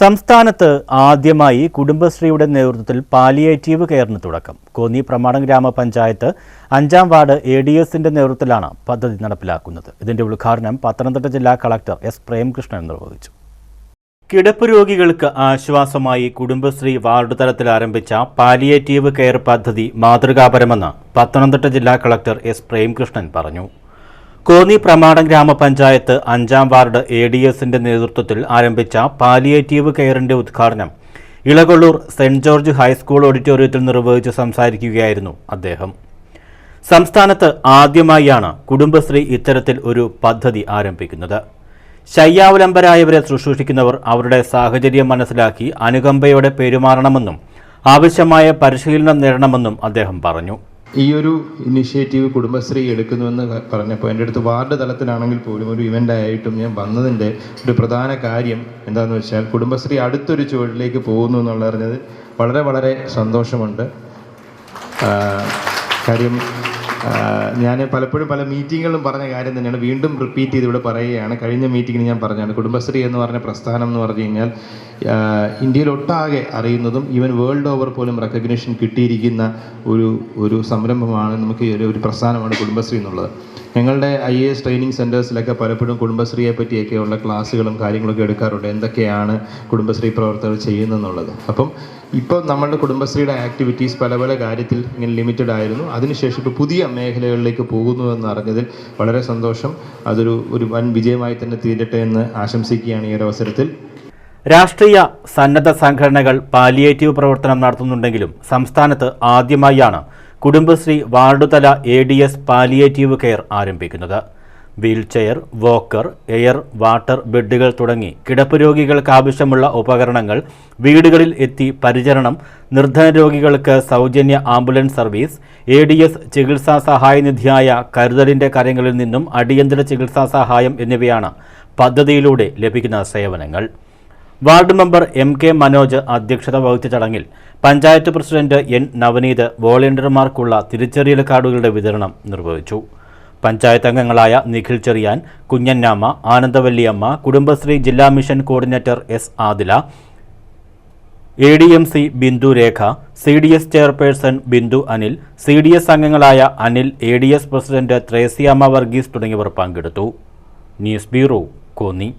സംസ്ഥാനത്ത് ആദ്യമായി കുടുംബശ്രീയുടെ നേതൃത്വത്തിൽ പാലിയേറ്റീവ് കെയറിന് തുടക്കം. കോന്നി പ്രമാണം ഗ്രാമപഞ്ചായത്ത് അഞ്ചാം വാർഡ് എ ഡി എസിന്റെ നേതൃത്വത്തിലാണ് പദ്ധതി നടപ്പിലാക്കുന്നത്. ഇതിന്റെ ഉദ്ഘാടനം പത്തനംതിട്ട ജില്ലാ കളക്ടർ എസ് പ്രേംകൃഷ്ണൻ നിർവഹിച്ചു. കിടപ്പ് രോഗികൾക്ക് ആശ്വാസമായി കുടുംബശ്രീ വാർഡ് തലത്തിൽ ആരംഭിച്ച പാലിയേറ്റീവ് കെയർ പദ്ധതി മാതൃകാപരമെന്ന് പത്തനംതിട്ട ജില്ലാ കളക്ടർ എസ് പ്രേംകൃഷ്ണൻ പറഞ്ഞു. കോന്നി പ്രമാടം ഗ്രാമപഞ്ചായത്ത് അഞ്ചാം വാർഡ് എ ഡി എസിന്റെ നേതൃത്വത്തിൽ ആരംഭിച്ച പാലിയേറ്റീവ് കെയറിന്റെ ഉദ്ഘാടനം. ഇളകൊള്ളൂർ സെന്റ് ജോർജ് ഹൈസ്കൂൾ ഓഡിറ്റോറിയത്തിൽ നിർവഹിച്ച് സംസാരിക്കുകയായിരുന്നു അദ്ദേഹം. സംസ്ഥാനത്ത് ആദ്യമായാണ് കുടുംബശ്രീ ഇത്തരത്തിൽ ഒരു പദ്ധതി ആരംഭിക്കുന്നത്. ശയ്യാവലംബരായവരെ ശുശ്രൂഷിക്കുന്നവർ അവരുടെ സാഹചര്യം മനസ്സിലാക്കി അനുകമ്പയോടെ പെരുമാറണമെന്നും ആവശ്യമായ പരിശീലനം നേടണമെന്നും അദ്ദേഹം പറഞ്ഞു. ഈ ഒരു ഇനിഷ്യേറ്റീവ് കുടുംബശ്രീ എടുക്കുന്നുവെന്ന് പറഞ്ഞപ്പോൾ എന്റെ അടുത്ത് വാർഡ് തലത്തിലാണെങ്കിൽ പോലും ഒരു ഇവന്റ് ആയിട്ടും ഞാൻ വന്നതിന്റെ ഒരു പ്രധാന കാര്യം എന്താണെന്ന് വെച്ചാൽ കുടുംബശ്രീ അടുത്തൊരു ചുവടിലേക്ക് പോകുന്നു എന്നുള്ളറിഞ്ഞത് വളരെ വളരെ സന്തോഷമുണ്ട്. കാര്യം ഞാൻ പലപ്പോഴും പല മീറ്റിങ്ങുകളിലും പറഞ്ഞ കാര്യം തന്നെയാണ്. വീണ്ടും റിപ്പീറ്റ് ചെയ്ത് ഇവിടെ പറയുകയാണ്. കഴിഞ്ഞ മീറ്റിങ്ങിന് ഞാൻ പറഞ്ഞാണ് കുടുംബശ്രീ എന്ന് പറഞ്ഞ പ്രസ്ഥാനം എന്ന് പറഞ്ഞു കഴിഞ്ഞാൽ ഇന്ത്യയിൽ ഒട്ടാകെ അറിയുന്നതും ഈവൻ വേൾഡ് ഓവർ പോലും റെക്കഗ്നിഷൻ കിട്ടിയിരിക്കുന്ന ഒരു ഒരു സംരംഭമാണ് നമുക്ക് ഒരു പ്രസ്ഥാനമാണ് കുടുംബശ്രീ എന്നുള്ളത്. ഞങ്ങളുടെ ഐ എ എസ് ട്രെയിനിങ് സെന്റേഴ്സിലൊക്കെ പലപ്പോഴും കുടുംബശ്രീയെ പറ്റിയൊക്കെയുള്ള ക്ലാസ്സുകളും കാര്യങ്ങളൊക്കെ എടുക്കാറുണ്ട്. എന്തൊക്കെയാണ് കുടുംബശ്രീ പ്രവർത്തകർ ചെയ്യുന്നതെന്നുള്ളത്. അപ്പം ഇപ്പോൾ നമ്മളുടെ കുടുംബശ്രീയുടെ ആക്ടിവിറ്റീസ് പല പല കാര്യത്തിൽ ഇങ്ങനെ ലിമിറ്റഡ് ആയിരുന്നു. അതിനുശേഷം ഇപ്പോൾ പുതിയ മേഖലകളിലേക്ക് പോകുന്നു എന്ന് അറിഞ്ഞതിൽ വളരെ സന്തോഷം. അതൊരു ഒരു വൻ വിജയമായി തന്നെ തീരട്ടെ എന്ന് ആശംസിക്കുകയാണ് ഈ ഒരു അവസരത്തിൽ. രാഷ്ട്രീയ സന്നദ്ധ സംഘടനകൾ പാലിയേറ്റീവ് പ്രവർത്തനം നടത്തുന്നുണ്ടെങ്കിലും സംസ്ഥാനത്ത് ആദ്യമായാണ് Kudumbashree വാർഡുതല A D S palliative care ആരംഭിക്കുന്നത്. വീൽചെയർ വോക്കർ എയർ വാട്ടർ ബെഡുകൾ തുടങ്ങി കിടപ്പ് രോഗികൾക്ക് ആവശ്യമുള്ള ഉപകരണങ്ങൾ വീടുകളിൽ എത്തി പരിചരണം നിർധന രോഗികൾക്ക് സൗജന്യ ambulance service A D S ചികിത്സാ സഹായനിധിയായ കരുതലിന്റെ കാര്യങ്ങളിൽ നിന്നും അടിയന്തര ചികിത്സാ സഹായം എന്നിവയാണ് പദ്ധതിയിലൂടെ ലഭിക്കുന്ന സേവനങ്ങൾ. Ward member M K Manoj അധ്യക്ഷത വഹിച്ച ചടങ്ങിൽ പഞ്ചായത്ത് പ്രസിഡന്റ് എൻ നവനീത് വോളണ്ടിയർമാർക്കുള്ള തിരിച്ചറിയൽ കാർഡുകളുടെ വിതരണം നിർവഹിച്ചു. പഞ്ചായത്ത് അംഗങ്ങളായ നിഖിൽ ചെറിയാൻ കുഞ്ഞന്നാമ്മ ആനന്ദവല്ലിയമ്മ കുടുംബശ്രീ ജില്ലാ mission coordinator S Adila A D M C Bindu Rekha C D S chairperson Bindu Anil C D S അംഗങ്ങളായ Anil A D S president Thresiamma Varghese തുടങ്ങിയവർ പങ്കെടുത്തു. News bureau Konni.